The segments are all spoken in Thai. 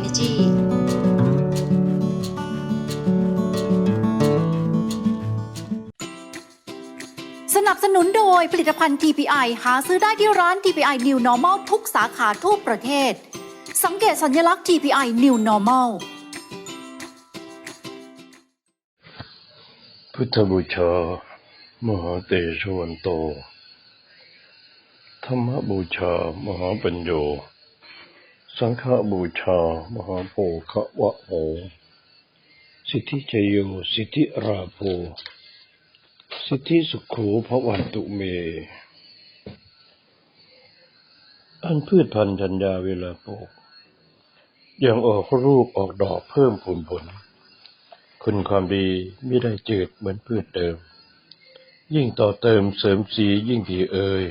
Energy สนับสนุนโดยผลิตภัณฑ์ TPI หาซื้อได้ที่ร้าน TPI New Normal ทุกสาขาทั่วประเทศ สังเกตสัญลักษณ์ TPI New Normal พุทธบูชามหาเตชวันโต ธรรมบูชามหาปัญโย สังฆบูชา มหาโพควะโหสิทธิชยโย สิทธิราโภสิทธิสุขโขพระวันตุเม อันพืชพันธุ์ธัญญาเวลาปลูก ยังออกรูปออกดอกเพิ่มผลผล คุณความดีไม่ได้จืดเหมือนพืชเดิม ยิ่งต่อเติมเสริมสียิ่งดีเอ่ย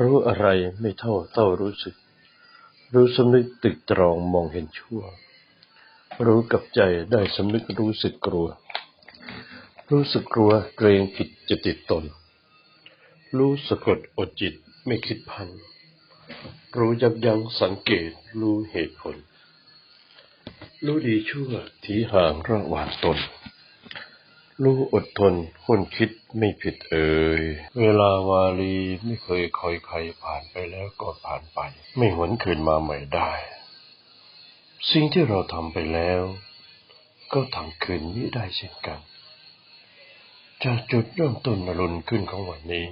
รู้อะไรไม่เท่าเท่ารู้สึก รู้สำนึกตึกตรองมองเห็นชั่ว รู้กับใจได้สำนึกรู้สึกกลัว รู้สึกกลัวเกรงผิดจะติดตน รู้สะกดอดจิตไม่คิดพัน รู้ยับยั้งสังเกตรู้เหตุผล รู้ดีชั่วทีห่างระหว่างตน รู้อดทนคนคิดไม่ผิดเอ่ย เวลาวาลีไม่เคยคอยใครผ่านไปแล้วก็ผ่านไป ไม่หวนคืนมาใหม่ได้ สิ่งที่เราทำไปแล้ว ก็ทำคืนนี้ได้เช่นกัน จากจุดเริ่มต้นนรุนขึ้นของวันนี้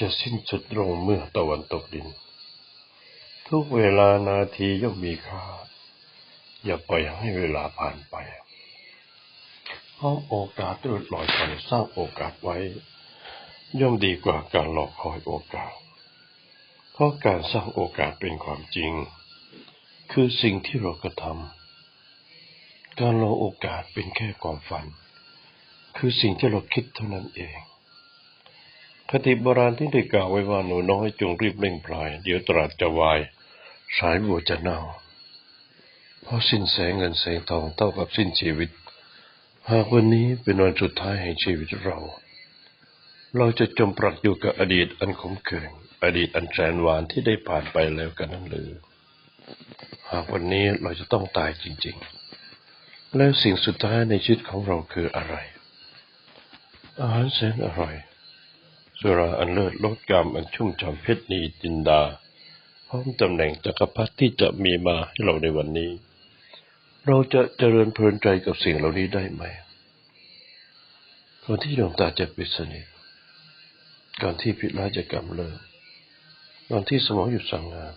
จะสิ้นสุดลงเมื่อตะวันตกดิน ทุกเวลานาทีย่อมมีค่า อย่าปล่อยให้เวลาผ่านไป เพราะโอกาสที่ลอยไปสร้างโอกาสไว้ ย่อมดีกว่าการรอคอยโอกาส เพราะการสร้างโอกาสเป็นความจริง คือสิ่งที่เรากระทำการรอโอกาสเป็นแค่ความฝัน คือสิ่งที่เราคิดเท่านั้นเอง คติโบราณที่ได้กล่าวไว้ว่าหนูน้อยจงรีบเร่งพลาย เดี๋ยวตราดจะวาย สายบัวจะเน่าเพราะสิ้นแสงเงินแสงทองเท่ากับสิ้นชีวิต หากวันนี้เป็นวันสุดท้ายแห่งชีวิตเรา เราจะจมปลักอยู่กับอดีตอันขมขื่นอดีตอันแสนหวานที่ได้ผ่านไปแล้วกันนั่นหรือ หากวันนี้เราจะต้องตายจริง ๆ แล้วสิ่งสุดท้ายในชีวิตของเราคืออะไร อาหารแสนอร่อยสุราอันเลิศลดกรรมอันชุ่มฉ่ำเพชรนีจินดา พร้อมตำแหน่งจักรพรรดิที่จะมีมาให้เราในวันนี้ เราจะเจริญเพลินใจกับสิ่งเหล่านี้ได้ไหมก่อนที่ดวงตาจะปิดสนิทก่อนที่พิราจะกำเริบก่อนที่สมองหยุดสั่งงาน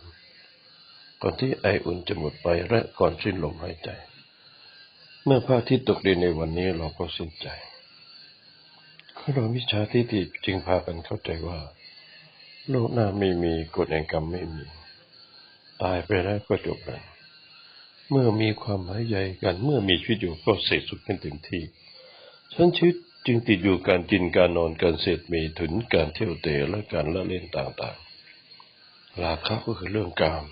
ก่อนที่ไออุ่นจะหมดไปและก่อนสิ้นลมหายใจ เมื่อพระอาทิตย์ตกดินในวันนี้เราก็สิ้นใจคือเรามิจฉาทิฏฐิจึงพากันเข้าใจว่า โลกหน้าไม่มีกฎแห่งกรรมไม่มี ตายไปแล้วก็จบแล้ว เมื่อมีความหมายใหญ่กัน เมื่อมีชีวิตอยู่ก็เสพสุขกันเต็มที่ฉันชีวิตจึงติดอยู่การกินการนอนการเสพมีถึงการเที่ยวเตะและการละเล่นต่างๆราคะก็คือเรื่องกาม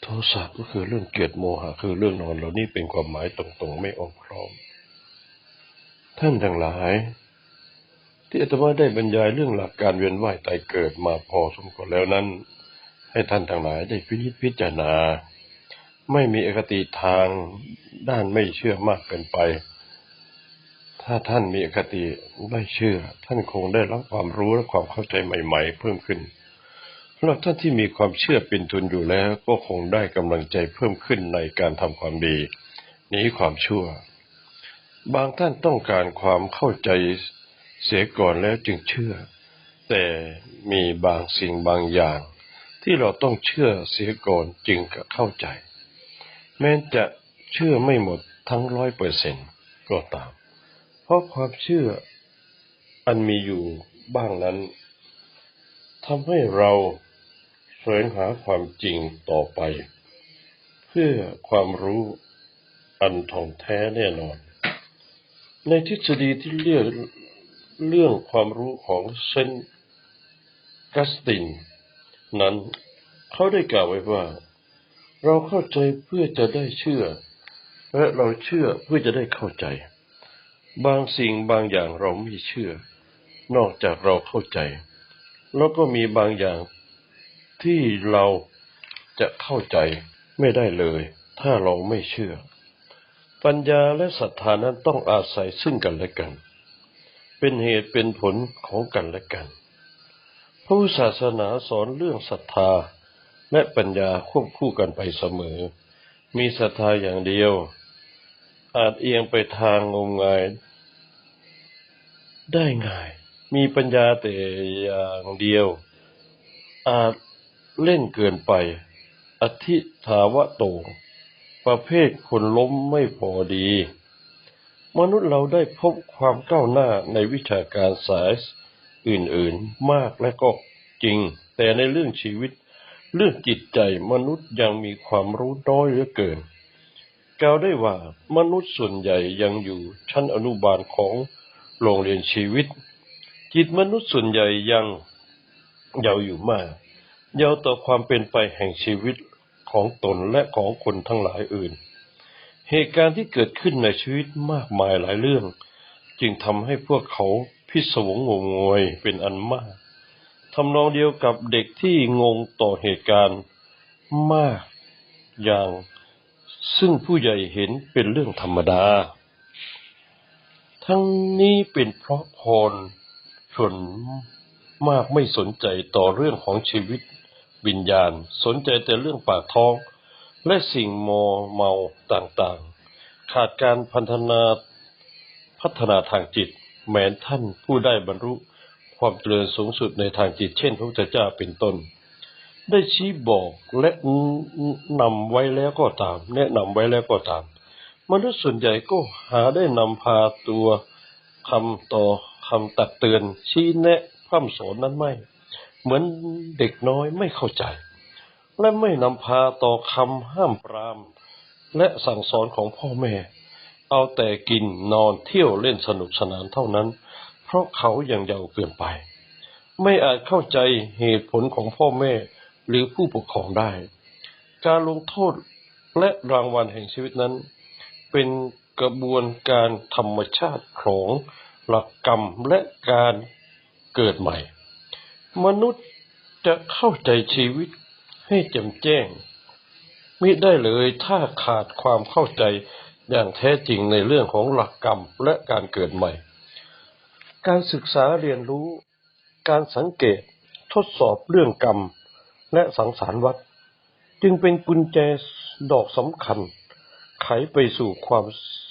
โทสะก็คือเรื่องเกียดโมหะคือเรื่องนอนเหล่านี้เป็นความหมายตรงๆ ไม่อ้อมค้อมท่านทั้งหลาย ที่อาตมาได้บรรยายเรื่องหลักการเวียนว่ายตายเกิดมาพอสมควรแล้วนั้น ให้ท่านทั้งหลายได้พินิจพิจารณา ไม่มีอคติทางด้านไม่เชื่อมากเกินไป ถ้าท่านมีอคติไม่เชื่อ ท่านคงได้รับความรู้และความเข้าใจใหม่ ๆ เพิ่มขึ้นสำหรับท่านที่มีความเชื่อเป็นทุนอยู่แล้วก็คงได้กำลังใจเพิ่มขึ้นในการทำความดีหนีความชั่ว บางท่านต้องการความเข้าใจเสียก่อนแล้วจึงเชื่อ แต่มีบางสิ่งบางอย่าง ที่เราต้องเชื่อเสียก่อนจึงจะเข้าใจ แม้จะเชื่อไม่หมดทั้งร้อยเปอร์เซนต์ก็ตาม เพราะความเชื่ออันมีอยู่บ้างนั้นทำให้เราแสวงหาความจริงต่อไป เพื่อความรู้อันท่องแท้แน่นอน ในทฤษฎีที่เรียกเรื่องความรู้ของเซนกัสติน นั้นเขาได้กล่าวไว้ว่า เราเข้าใจเพื่อจะได้เชื่อ และเราเชื่อเพื่อจะได้เข้าใจ บางสิ่งบางอย่างเราไม่เชื่อ นอกจากเราเข้าใจ แล้วก็มีบางอย่างที่เราจะเข้าใจไม่ได้เลย ถ้าเราไม่เชื่อ ปัญญาและศรัทธานั้นต้องอาศัยซึ่งกันและกัน เป็นเหตุเป็นผลของกันและกันพระศาสนาสอนเรื่องศรัทธา และปัญญาควบคู่กันไปเสมอ มีศรัทธาอย่างเดียว อาจเอียงไปทางงมงาย ได้ง่าย มีปัญญาแต่อย่างเดียว อาจเล่นเกินไป อธิถาวะโต ประเภทคนล้มไม่พอดี มนุษย์เราได้พบความก้าวหน้าในวิชาการสายอื่นๆมากและก็จริง แต่ในเรื่องชีวิต เรื่องจิตใจมนุษย์ยังมีความรู้น้อยเหลือเกิน กล่าวได้ว่ามนุษย์ส่วนใหญ่ยังอยู่ชั้นอนุบาลของโรงเรียนชีวิต จิตมนุษย์ส่วนใหญ่ยังเยาว์อยู่มาก เยาว์ต่อความเป็นไปแห่งชีวิตของตนและของคนทั้งหลายอื่น เหตุการณ์ที่เกิดขึ้นในชีวิตมากมายหลายเรื่อง จึงทำให้พวกเขาพิศวงงงงวยเป็นอันมาก ทำนองเดียวกับเด็กที่งงต่อเหตุการณ์มากอย่างซึ่งผู้ใหญ่เห็นเป็นเรื่องธรรมดา ทั้งนี้เป็นเพราะคนส่วนมากไม่สนใจต่อเรื่องของชีวิตวิญญาณ สนใจแต่เรื่องปากท้อง และสิ่งมอเมาต่างๆ ขาดการพัฒนาพัฒนาทางจิต แม้ท่านผู้ได้บรรลุ ความเจริญสูงสุดในทางจิต เช่น พระพุทธเจ้าเป็นต้น ได้ชี้บอกและนำไว้แล้วก็ตาม แนะนำไว้แล้วก็ตาม มนุษย์ส่วนใหญ่ก็หาได้นำพาตัวคำต่อคำตักเตือน ชี้แนะพร่ำสอนนั้นไม่ เหมือนเด็กน้อยไม่เข้าใจ และไม่นำพาต่อคำห้ามปราม และสั่งสอนของพ่อแม่ เอาแต่กินนอนเที่ยวเล่นสนุกสนานเท่านั้น เพราะเขายังเยาว์เกินไป ไม่อาจเข้าใจเหตุผลของพ่อแม่หรือผู้ปกครองได้ การลงโทษและรางวัลแห่งชีวิตนั้น เป็นกระบวนการธรรมชาติของหลักกรรมและการเกิดใหม่ มนุษย์จะเข้าใจชีวิตให้แจ่มแจ้งมิได้เลยถ้าขาดความเข้าใจอย่างแท้จริงในเรื่องของหลักกรรมและการเกิดใหม่ การศึกษาเรียนรู้ การสังเกตทดสอบเรื่องกรรม และสังสารวัฏจึงเป็นกุญแจดอกสำคัญ ไขไปสู่ความ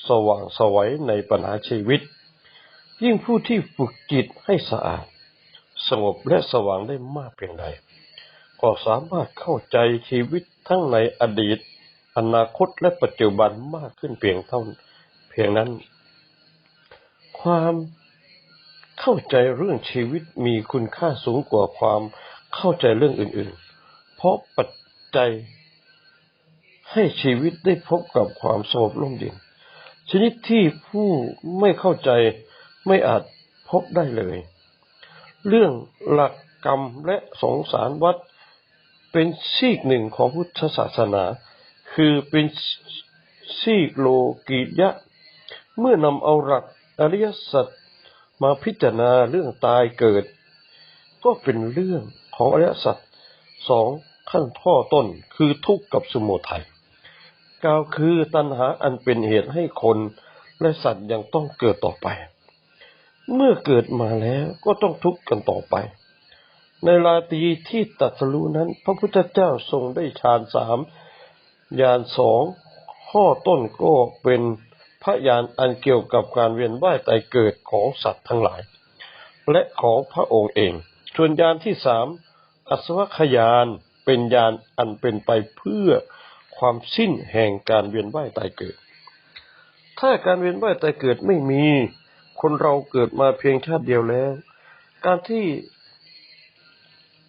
สว่างไสวัยในปัญหาชีวิต ยิ่งผู้ที่ฝึกจิตให้สะอาด สงบและสว่างได้มากเพียงใด ก็สามารถเข้าใจชีวิตทั้งในอดีต อนาคตและปัจจุบันมากขึ้นเพียงเท่าเพียงนั้น ความ เข้าใจเรื่องชีวิตมีคุณค่าสูงกว่าความเข้าใจเรื่องอื่น ๆ เพราะปัจจัยให้ชีวิตได้พบกับความสงบร่มเย็นชนิดที่ผู้ไม่เข้าใจไม่อาจพบได้เลย เรื่องหลักกรรมและสงสารวัดเป็นซีกหนึ่งของพุทธศาสนา คือเป็นซีกโลกียะ เมื่อนำเอาหลักอริยสัจ มาพิจารณาเรื่องตายเกิด ก็เป็นเรื่องของอริยสัจสองขั้นข้อต้นคือทุกข์กับสมุทัยกล่าวคือตัณหาอันเป็นเหตุให้คนและสัตว์ยังต้องเกิดต่อไป เมื่อเกิดมาแล้วก็ต้องทุกข์กันต่อไป ในราตรีที่ตัดสรู้นั้น พระพุทธเจ้าทรงได้ฌานสามญาณสองข้อต้นก็เป็น พระญาณอันเกี่ยวกับการเวียนว่ายตายเกิดของสัตว์ทั้งหลาย และของพระองค์เอง ส่วนญาณที่สามอัศวคยานเป็นญาณอันเป็นไปเพื่อความสิ้นแห่งการเวียนว่ายตายเกิด ถ้าการเวียนว่ายตายเกิดไม่มี คนเราเกิดมาเพียงชาติเดียวแล้ว การที่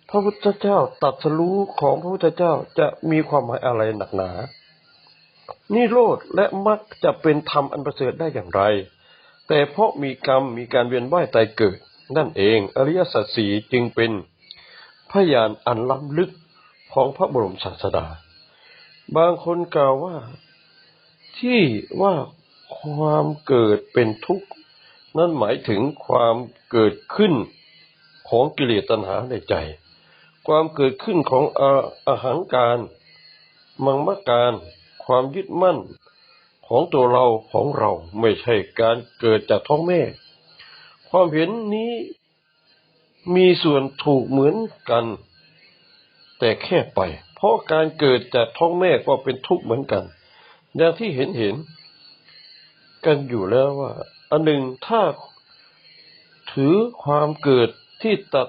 พระพุทธเจ้าตรัสรู้ของพระพุทธเจ้าจะมีความหมายอะไรหนักหนา นิโรธและมรรคจะเป็นธรรมอันประเสริฐได้อย่างไร แต่เพราะมีกรรมมีการเวียนว่ายตายเกิด นั่นเองอริยสัจสีจึงเป็นพยานอันล้ำลึกของพระบรมศาสดา บางคนกล่าวว่าที่ว่าความเกิดเป็นทุกข์ นั่นหมายถึงความเกิดขึ้นของกิเลสตัณหาในใจ ความเกิดขึ้นของอาอาหารการ มังมการ ความยึดมั่นของตัวเราของเราไม่ใช่การเกิดจากท้องแม่ ความเห็นนี้มีส่วนถูกเหมือนกัน แต่แค่ไป เพราะการเกิดจากท้องแม่ก็เป็นทุกข์เหมือนกัน อย่างที่เห็นเห็น กันอยู่แล้วว่า อันหนึ่งถ้าถือความเกิดที่ตัด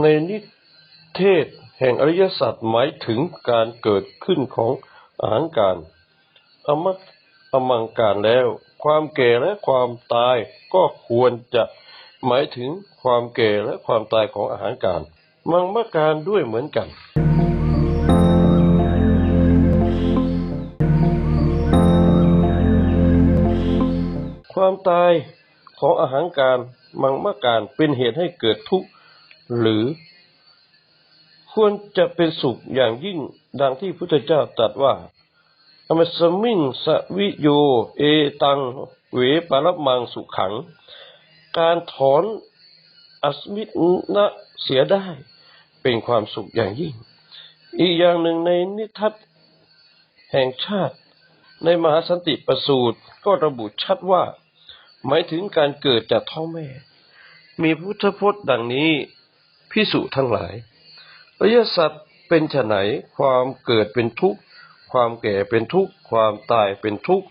ในนิเทศแห่งอริยสัจหมายถึงการเกิดขึ้นของ อาหารการอมักอมังการแล้ว ความแก่และความตายก็ควรจะหมายถึงความแก่และความตายของอาหารการ มังมการด้วยเหมือนกันความตายของอาหารการมังมการเป็นเหตุให้เกิดทุกข์หรือ ควรจะเป็นสุขอย่างยิ่งดังที่พุทธเจ้าตรัสว่าอมสมิงสวิโย เอตัง เวปรมังสุขัง การถอนอสมินะเสียได้ เป็นความสุขอย่างยิ่ง อีกอย่างหนึ่งในนิทัศแห่งชาติ ในมหาสันติประสูตรก็ระบุชัดว่า หมายถึงการเกิดจากท้องแม่ มีพุทธพจน์ดังนี้พิสุทั้งหลาย อริยสัจเป็นไฉนความเกิดเป็นทุกข์ ความแก่เป็นทุกข์ ความตายเป็นทุกข์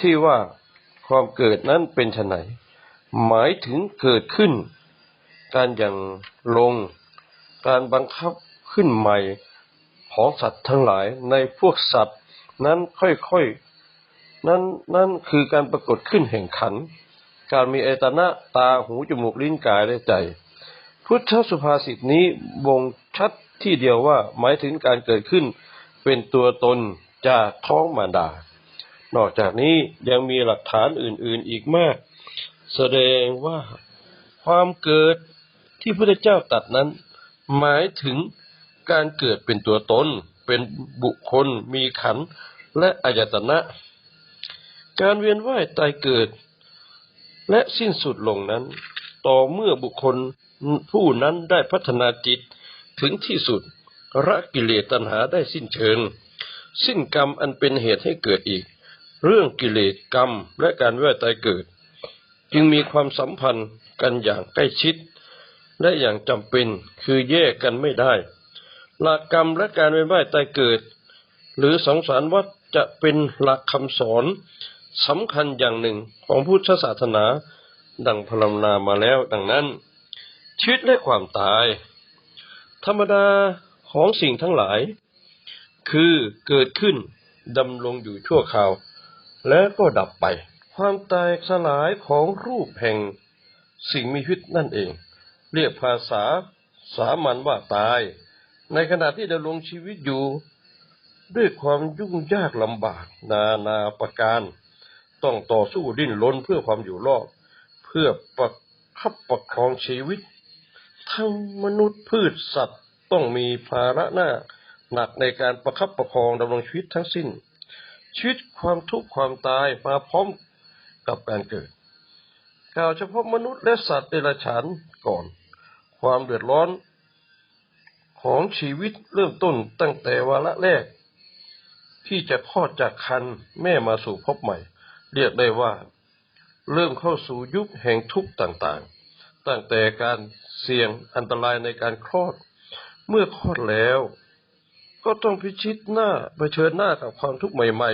ที่ว่าความเกิดนั้นเป็นไฉนหมายถึงเกิดขึ้น การอย่างลง การบังคับขึ้นใหม่ของสัตว์ทั้งหลายในพวกสัตว์นั้นค่อยๆนั้นนั่นคือการปรากฏขึ้นแห่งขัน การมีอายตนะตาหูจมูกลิ้นกายและใจ พุทธสุภาษิตนี้บ่ง ชัดที่เดียวว่าหมายถึงการเกิดขึ้น เป็นตัวตนจากท้องมารดา นอกจากนี้ยังมีหลักฐานอื่นๆอีกมาก แสดงว่าความเกิดที่พระเจ้าตัดนั้น หมายถึงการเกิดเป็นตัวตน เป็นบุคคล มีขันและอายตนะ การเวียนว่ายตายเกิด และสิ้นสุดลงนั้น ต่อเมื่อบุคคลผู้นั้นได้พัฒนาจิต ถึงที่สุดละกิเลสตัณหาได้สิ้นเชิง สิ้นกรรมอันเป็นเหตุให้เกิดอีก เรื่องกิเลสกรรมและการเวียนว่ตายเกิด จึงมีความสัมพันธ์กันอย่างใกล้ชิด และอย่างจำเป็นคือแยกกันไม่ได้หลักกรรมและการเวียนว่ายตายเกิด หรือสงสารวัฏจะเป็นหลักคำสอนสำคัญอย่างหนึ่งของพุทธศาสนา ดังพรรณนามาแล้วดังนั้นชีวิตและความตาย ธรรมดาของสิ่งทั้งหลาย คือเกิดขึ้นดำรงอยู่ชั่วคราว แล้วก็ดับไป ความแตกสลายของรูปแห่งสิ่งมีชีวิตนั่นเอง เรียกภาษาสามัญว่าตาย ในขณะที่ดำรงชีวิตอยู่ ด้วยความยุ่งยากลำบาก นานาประการ ต้องต่อสู้ดิ้นรนเพื่อความอยู่รอด เพื่อประคับประคองชีวิต ทั้งมนุษย์พืชสัตว์ต้องมีภาระหน้าหนักในการประคับประคองดำรงชีวิตทั้งสิ้น ชีวิตความทุกข์ความตายมาพร้อมกับการเกิด กล่าวเฉพาะมนุษย์และสัตว์เดรัจฉานก่อน ความเดือดร้อนของชีวิตเริ่มต้นตั้งแต่วาระแรก ที่จะคลอดจากคันแม่มาสู่พบใหม่ เรียกได้ว่า เริ่มเข้าสู่ยุคแห่งทุกข์ต่าง ตั้งแต่การเสี่ยงอันตรายในการคลอด เมื่อคลอดแล้ว ก็ต้องพิชิตหน้าเผชิญหน้ากับความทุกข์ใหม่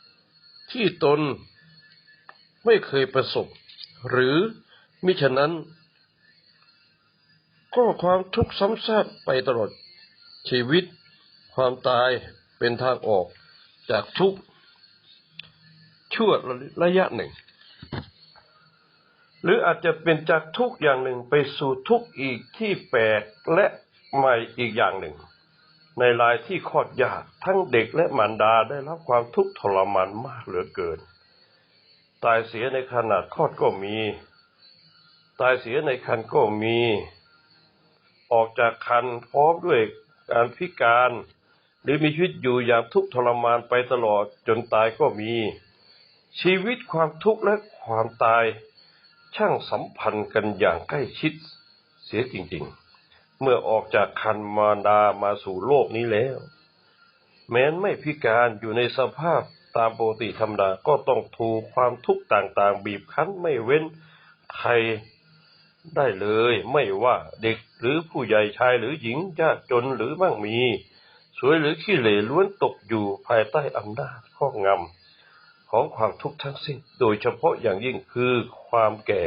ๆ ที่ตนไม่เคยประสบ หรือมิฉะนั้น ก็ความทุกข์ซ้ำซากไปตลอดชีวิต ความตายเป็นทางออกจากทุกข์ชั่วระยะหนึ่ง หรืออาจจะเป็นจากทุกอย่างหนึ่งไปสู่ทุกอีกที่แปลกและใหม่อีกอย่างหนึ่ง ในรายที่คลอดยากทั้งเด็กและมารดาได้รับความทุกข์ทรมานมากเหลือเกิน ตายเสียในขนาดคลอดก็มี ตายเสียในคันก็มี ออกจากคันพร้อมด้วยการพิการ หรือมีชีวิตอยู่อย่างทุกข์ทรมานไปตลอดจนตายก็มี ชีวิตความทุกข์และความตาย ช่างสัมพันธ์กันอย่างใกล้ชิดเสียจริงๆ เมื่อออกจากคันมารดามาสู่โลกนี้แล้ว แม้นไม่พิการอยู่ในสภาพตามปกติธรรมดาก็ต้องถูกความทุกข์ต่างๆ บีบคั้นไม่เว้นใครได้เลยไม่ว่าเด็กหรือผู้ใหญ่ชายหรือหญิงยากจนหรือมั่งมี สวยหรือขี้เหร่ล้วนตกอยู่ภายใต้อำนาจครอบงำ ของความทุกข์ทั้งสิ้น โดยเฉพาะอย่างยิ่งคือความแก่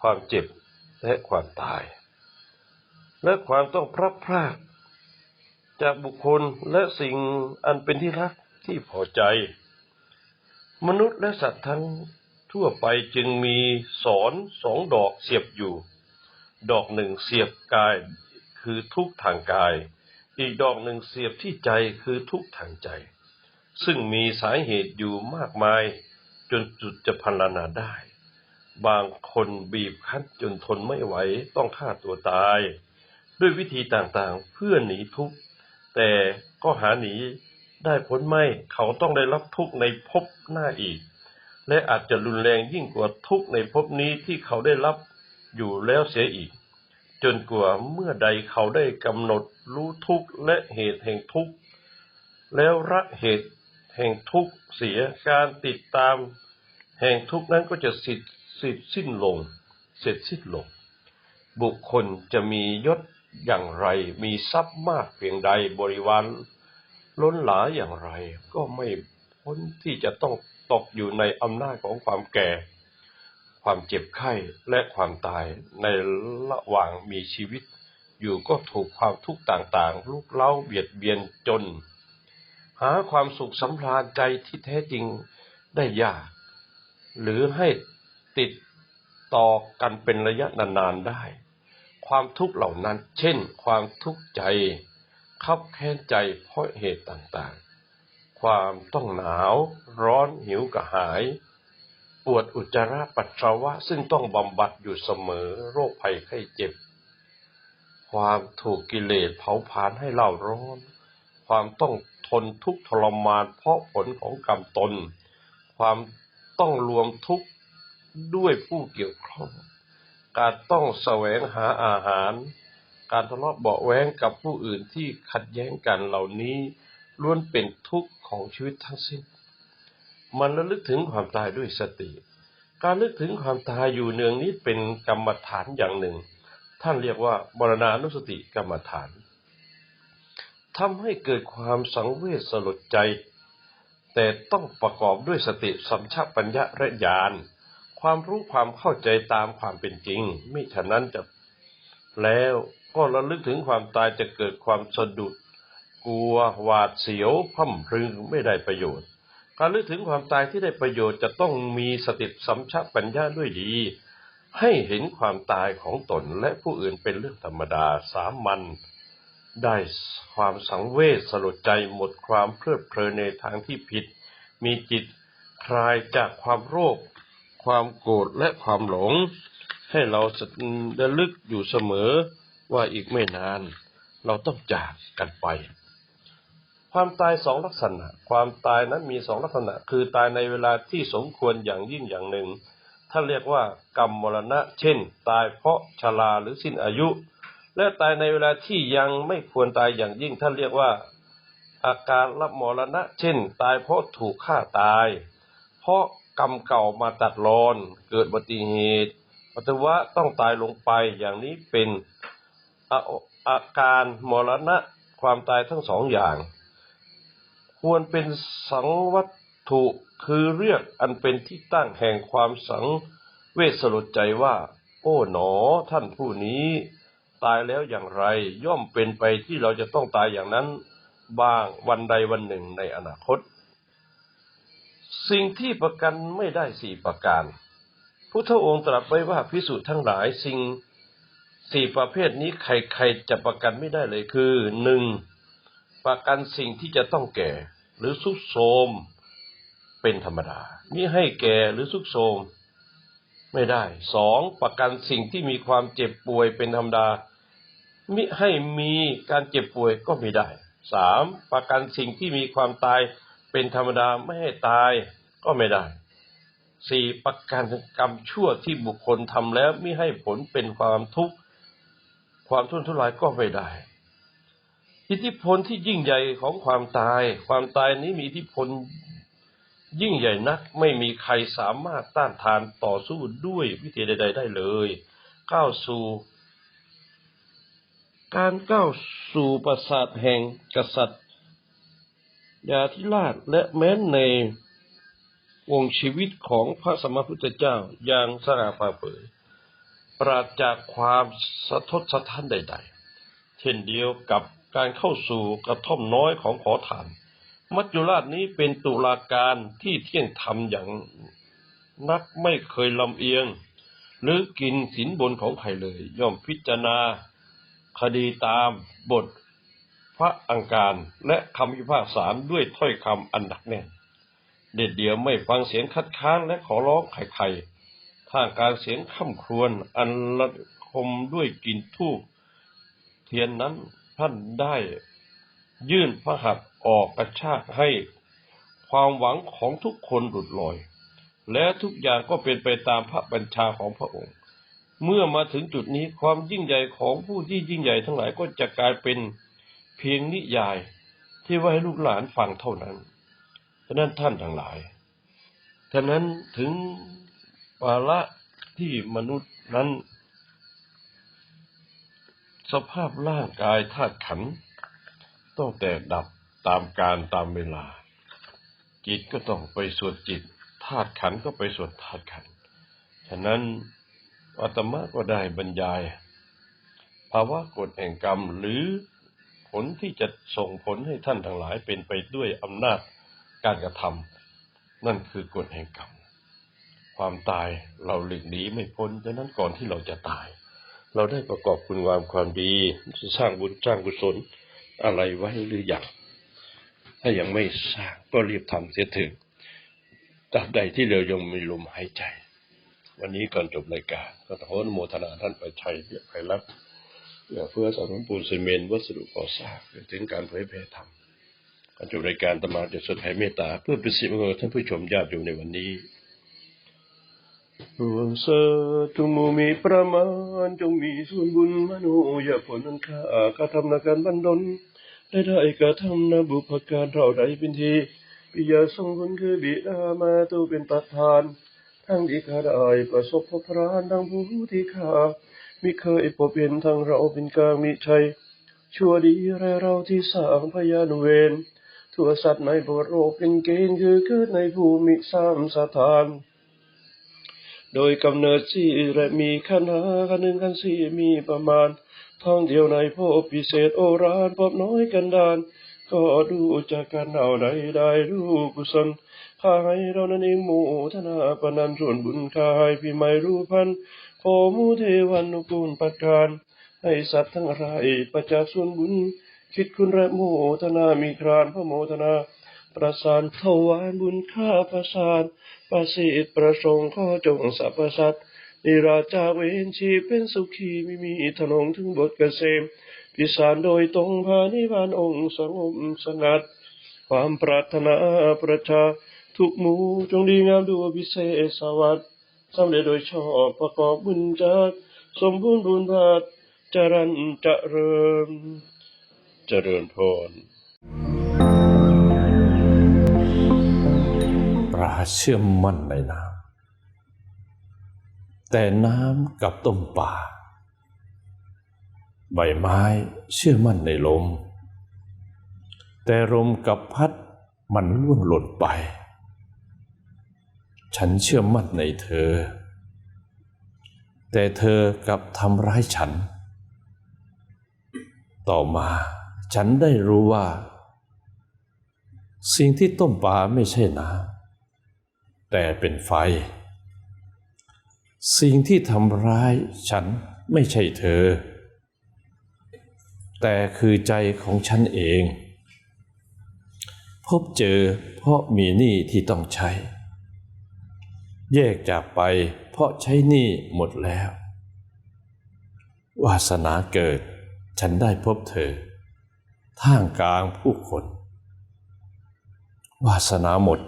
ความเจ็บ และความตาย และความต้องพลัดพรากจากบุคคลและสิ่งอันเป็นที่รักที่พอใจ มนุษย์และสัตว์ทั้งทั่วไปจึงมีสอนสองดอกเสียบอยู่ ดอกหนึ่งเสียบกายคือทุกข์ทางกาย อีกดอกหนึ่งเสียบที่ใจคือทุกข์ทางใจ ซึ่งมีสาเหตุอยู่มากมาย จนจุดจะพรรณนาได้ บางคนบีบคั้นจนทนไม่ไหวต้องฆ่าตัวตาย ด้วยวิธีต่างๆเพื่อหนีทุกข์แต่ก็หาหนีได้ผลไม่เขาต้องได้รับทุกข์ในภพหน้าอีก และอาจจะรุนแรงยิ่งกว่าทุกข์ในภพนี้ที่เขาได้รับอยู่แล้วเสียอีก จนกว่าเมื่อใดเขาได้กำหนดรู้ทุกข์และเหตุแห่งทุกข์แล้วละเหตุ แห่งทุกข์เสียการติดตาม แห่งทุกข์นั้นก็จะสิ้นสิ้นสิ้นลง เสร็จสิ้นลง บุคคลจะมียศอย่างไร มีทรัพย์มากเพียงใดบริวารล้นหลาอย่างไร ก็ไม่พ้นที่จะต้องตกอยู่ในอำนาจของความแก่ ความเจ็บไข้และความตายในระหว่างมีชีวิต อยู่ก็ถูกความทุกข์ต่างๆ ลุกเล้าเบียดเบียนจน หาความสุขสำราญใจที่แท้จริงได้ยาก หรือให้ติดต่อกันเป็นระยะนานๆได้ ความทุกข์เหล่านั้น เช่น ความทุกข์ใจคับแค้นใจเพราะเหตุต่างๆ ความต้องหนาวร้อนหิวกระหาย ปวดอุจจาระปัสสาวะซึ่งต้องบำบัดอยู่เสมอโรคภัยไข้เจ็บ ความถูกกิเลสเผาผลาญให้เล่าร้อน ความต้อง นทุกทรมานเพราะผลของกรรมตน ความต้องรวมทุกข์ด้วยผู้เกี่ยวข้อง การต้องแสวงหาอาหาร การทะเลาะเบาแว้งกับผู้อื่นที่ขัดแย้งกันเหล่านี้ล้วนเป็นทุกข์ของชีวิตทั้งสิ้น มันระลึกถึงความตายด้วยสติ การลึกถึงความตายอยู่เนืองนี้เป็นกรรมฐานอย่างหนึ่ง ท่านเรียกว่าบรณานุสติกรรมฐาน ทำให้เกิดความสังเวชสลดใจ แต่ต้องประกอบด้วยสติสัมชัปัญญะและญาณความรู้ความเข้าใจตามความเป็นจริง ไม่ฉะนั้นจะแล้วก็ระลึกถึงความตายจะเกิดความสะดุด กลัวหวาดเสียวพ่มพรึงไม่ได้ประโยชน์ การลึกถึงความตายที่ได้ประโยชน์จะต้องมีสติสัมชัปัญญาด้วยดี ให้เห็นความตายของตนและผู้อื่นเป็นเรื่องธรรมดาสามัญ ได้ความสังเวชสลดใจหมดความเพลิดเพลินในทางที่ผิด มีจิตคลายจากความโรค ความโกรธและความหลง ให้เราระลึกอยู่เสมอว่าอีกไม่นาน เราต้องจากกันไป ความตายสองลักษณะ ความตายนั้นมีสองลักษณะ คือตายในเวลาที่สมควรอย่างยิ่งอย่างหนึ่งท่านเรียกว่ากรรมมรณะ เช่น ตายเพราะชราหรือสิ้นอายุ และตายในเวลาที่ยังไม่ควรตายอย่างยิ่งท่านเรียกว่า อาการรับมรณะ เช่น ตายเพราะถูกฆ่าตาย เพราะกรรมเก่ามาตัดรอน เกิดอุบัติเหตุปัสสาวะต้องตายลงไปอย่างนี้เป็นอาอาการมรณะความตายทั้งสองอย่าง ควรเป็นสังวัตถุคือเรียกอันเป็นที่ตั้งแห่งความสังเวชสลดใจว่า โอ้หนอท่านผู้นี้ ตายแล้วอย่างไร ย่อมเป็นไปที่เราจะต้องตายอย่างนั้นบ้างวันใดวันหนึ่งในอนาคต สิ่งที่ประกันไม่ได้สี่ประการ พุทธองค์ตรัสไว้ว่าพิสูจน์ทั้งหลายสิ่งสี่ประเภทนี้ใครๆจะประกันไม่ได้เลยคือหนึ่งประกันสิ่งที่จะต้องแก่ หรือสุกโทมเป็นธรรมดามิให้แก่หรือสุกโทมไม่ได้สองประกันสิ่งที่มีความเจ็บป่วยเป็นธรรมดา มิให้มีการเจ็บป่วยก็ไม่ได้สามประกันสิ่งที่มีความตายเป็นธรรมดาไม่ให้ตายก็ไม่ได้สี่ประการกรรมชั่วที่บุคคลทำแล้วม่ให้ผลเป็นความทุกข์ความทุนทุรายก็ไม่ได้ อิทธิพลที่ยิ่งใหญ่ของความตาย ความตายนี้มีอิทธิพลยิ่งใหญ่นักไม่มีใครสามารถต้านทานต่อสู้ด้วยวิธีใด ๆ ได้เลย ก้าวสู่ การก้าวสู่ปราสาทแห่งกษัตริย์ยาธิราชและแม้ในวงชีวิตของพระสมมาพุทธเจ้าอย่างสง่าผ่าเผย ปราศจากความสะทดสะท้านใด ๆ เช่นเดียวกับการเข้าสู่กระท่อมน้อยของขอทาน มัจจุราชนี้เป็นตุลาการที่เที่ยงธรรมอย่างนักไม่เคยลำเอียง หรือกินสินบนของใครเลย ย่อมพิจารณา คดีตามบทพระอังการและคำพิพากษาด้วยถ้อยคำอันหนักแน่น เด็ดเดียวไม่ฟังเสียงคัดค้านและขอร้องใครๆท่ามกลางเสียงค่ำครวญอันระคมด้วยกลิ่นทูบเทียนนั้นท่านได้ยื่นพระหัตถ์ออกกระชากให้ความหวังของทุกคนหลุดลอย และทุกอย่างก็เป็นไปตามพระบัญชาของพระองค์ เมื่อมาถึงจุดนี้ความยิ่งใหญ่ของผู้ที่ยิ่งใหญ่ทั้งหลายก็จะกลายเป็นเพียงนิยายที่ไว้ให้ลูกหลานฟังเท่านั้นฉะนั้นท่านทั้งหลายฉะนั้นถึงวาระที่มนุษย์นั้น สภาพร่างกายธาตุขันต้องแต่ดับตามการตามเวลา จิตก็ต้องไปส่วนจิตธาตุขันธ์ก็ไปส่วนธาตุขันธ์ฉะนั้น อาตมาก็ได้บรรยาย ภาวะกฎแห่งกรรมหรือผลที่จะส่งผลให้ท่านทั้งหลายเป็นไปด้วยอำนาจการกระทำนั่นคือกฎแห่งกรรม ความตายเราหลีกหนีไม่พ้นฉะนั้นก่อนที่เราจะตาย เราได้ประกอบคุณงามความดีสร้างบุญสร้างกุศลอะไรไว้หรืออยังถ้ายังไม่สร้างก็รีบทำเสียถึงตราบใดที่เรายังมีลมหายใจ วันนี้ก่อนจบรายการก็ขออนุโมทนาท่านไปชัยเพียรไพรัตน์เพื่อเพื่อสนับปูนซีเมนต์วัสดุก่อสร้างถึงการเผยแผ่ธรรมก่อนจบรายการตมาจะสดให้เมตตาเพื่อเป็นสิริมงคลท่านผู้ชมญาติโยมในวันนี้รวมเสจงมูมีประมาณจงมีส่วนบุญมโนอย่าผลนั้นข้ากระทำนาการบันดลได้ได้กระทำนาบุพการเราใดเป็นทีปิยาทรงคุณคือบิดามาตัวเป็นประธาน ทั้งที่ข้าได้ประสบพบพรานทั้งผู้ที่ข้ามิเคยพบเห็นทั้งเราเป็นกลางมิชัย ชั่วดีไรเราที่สร้างพยานเวรทั่วสัตว์ในบทโรเป็นเกณฑ์คือเกิดในภูมิสามสถาน โดยกำเนิดสี่และมีขันหาขันหนึ่งขันสี่มีประมาณท่องเที่ยวในภพพิเศษโอรานพบน้อยกันดาน ก็ดูจากการเอาใดได้รู้กุศลข้าให้เรานั้นเองโมทนาปนันส่วนบุญข้าให้พี่ไม่รู้พันขอมูเทวันนุกูลปัดการให้สัตว์ทั้งหลายประจักษ์ส่วนบุญ คิดคุณและโมทนา มีครานพระโมทนา ประสานถวายบุญข้าประสานประสิทธิประสงค์ข้อจงสรรพสัตว์นิราจาเวนชีเป็นสุขีไม่มีทนงถึงบทเกษม พิสารโดยตรงพานิพานองค์สงบสงัด ความปรารถนาประชาทุกหมู่จงดีงามดูพิเศษสวัสดิ์สำเร็จโดยชอบประกอบบุญจักสมบูรณ์บุญบาทจรันเจริญเจริญพรปลาเชื่อมมั่นในน้ำแต่น้ำกับต้มป่า ใบไม้เชื่อมั่นในลม แต่ลมกับพัดมันล่วงหล่นไป ฉันเชื่อมั่นในเธอ แต่เธอกลับทำร้ายฉัน ต่อมาฉันได้รู้ว่า สิ่งที่ต้มปลาไม่ใช่น้ำแต่เป็นไฟ สิ่งที่ทำร้ายฉันไม่ใช่เธอ แต่คือใจของฉันเอง พบเจอเพราะมีหนี้ที่ต้องใช้ แยกจากไปเพราะใช้หนี้หมดแล้ว วาสนาเกิดฉันได้พบเธอ ท่ามกลางผู้คน วาสนาหมด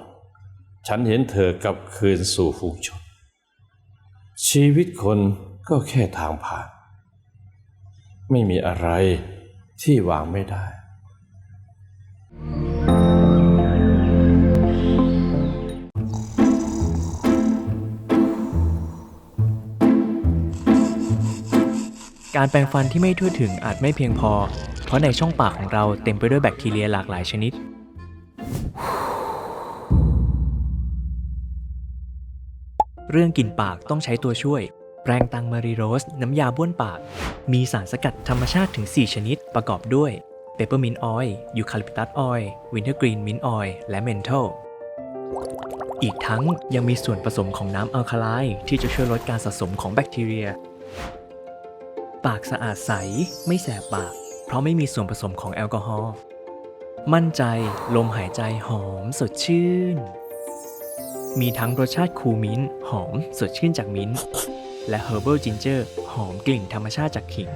ฉันเห็นเธอกลับคืนสู่ฝูงชน ชีวิตคนก็แค่ทางผ่าน ไม่มีอะไร ที่วางไม่ได้ การแปรงฟันที่ไม่ทั่วถึงอาจไม่เพียงพอ เพราะในช่องปากของเราเต็มไปด้วยแบคทีเรียหลากหลายชนิด เรื่องกลิ่นปากต้องใช้ตัวช่วย แปรงตังมารีโรส น้ำยาบ้วนปาก มีสารสกัดธรรมชาติถึง 4 ชนิดประกอบด้วยเปปเปอร์มินออยล์ยูคาลิปตัสออยล์วินเทอร์กรีนมินออยล์และเมนทอลอีกทั้งยังมีส่วนผสมของน้ำอัลคาไลที่จะช่วยลดการสะสมของแบคทีเรีย ปากสะอาดใสไม่แสบปาก เพราะไม่มีส่วนผสมของแอลกอฮอล์มั่นใจลมหายใจหอมสดชื่น มีทั้งรสชาติคูมิ้นหอมสดชื่นจากมิ้น และ Herbal Ginger หอมกลิ่นธรรมชาติจากขิง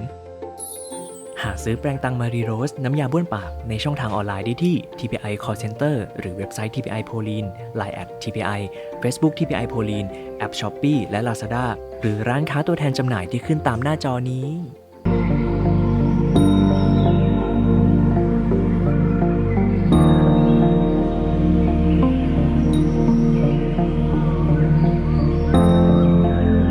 หาซื้อแปรงตังมารีโรส น้ำยาบ้วนปากในช่องทางออนไลน์ได้ที่ TPI Call Center หรือเว็บไซต์ TPI p o l i n Line at TPI Facebook TPI p o l i n แอป Shopee และ Lazada หรือร้านค้าตัวแทนจำหน่ายที่ขึ้นตามหน้าจอนี้